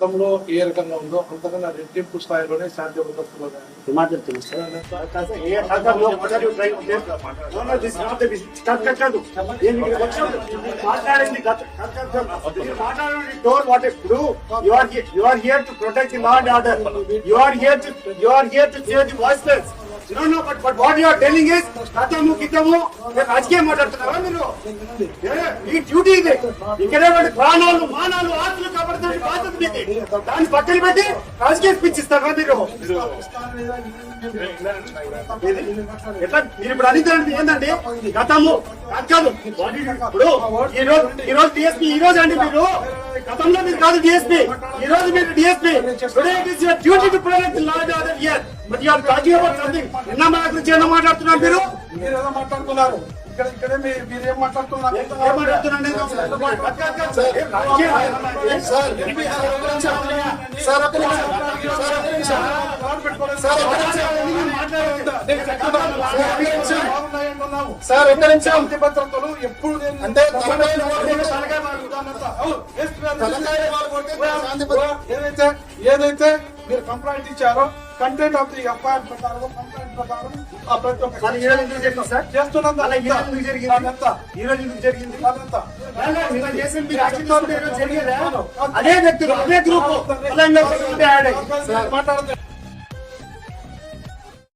గతంలో ఏ రకంగా ఉందో అంతకన్నా రెట్టింపు స్థాయిలోనే శాంతి భద్రతలో హిమాచల్ తెలుసు ఏ సందర్భంలో మొదటి ప్రయత్నం చేస్తాం. No, no, this is not the business. కాదు, కాదు, కాదు. నేను ఇక్కడ వచ్చాను. telling is నేను రాజకీయం మాట్లాడుతున్నారా మీరు? ఈ డ్యూటీ ఇది. ఇక్కడ ప్రాణాలు మానాలు ఆస్తులు కాబట్టి బాధ్యత మీకు దాన్ని పక్కన పెట్టి రాజకీయ స్పీచ్ ఇస్తారా మీరు? ఎట్లా? మీరు ఇప్పుడు అడిగితే ఏంటంటే గతము కాదు. ఇప్పుడు ఈ రోజు ఈ రోజు డిఎస్పీ ఈ రోజు అండి మీరు. గతంలో మీరు కాదు డిఎస్పీ ఈ రోజు మీరు DSP today it is your duty to protect law and ear నిన్న మన గురించి ఏమో మాట్లాడుతున్నారు మీరు? మీరు ఏదో మాట్లాడుతున్నారు. ఇక్కడ ఇక్కడే మీ- మీరు ఏం మాట్లాడుతున్నారు? ఏం? సార్ ఒక్క నిమిషం. భద్రతలు ఎప్పుడు అంటే ఏదైతే ఏదైతే మీరు కంప్లైంట్ ఇచ్చారో కంటెంట్ ఆఫ్ ది ఎఫ్ఐఆర్ ప్రకారం కంప్లైంట్ ప్రకారం ఆ ప్రతి ఒక్క మరి ఈ రోజు ఎందుకు జరిగింది సార్? చేస్తున్నంత అలా ఈ రోజు ఎందుకు జరిగింది? అదంతా ఈ రోజు ఎందుకు జరిగింది? అదంతా? అదే వ్యక్తులు అదే గ్రూప్. మాట్లాడుతున్నారు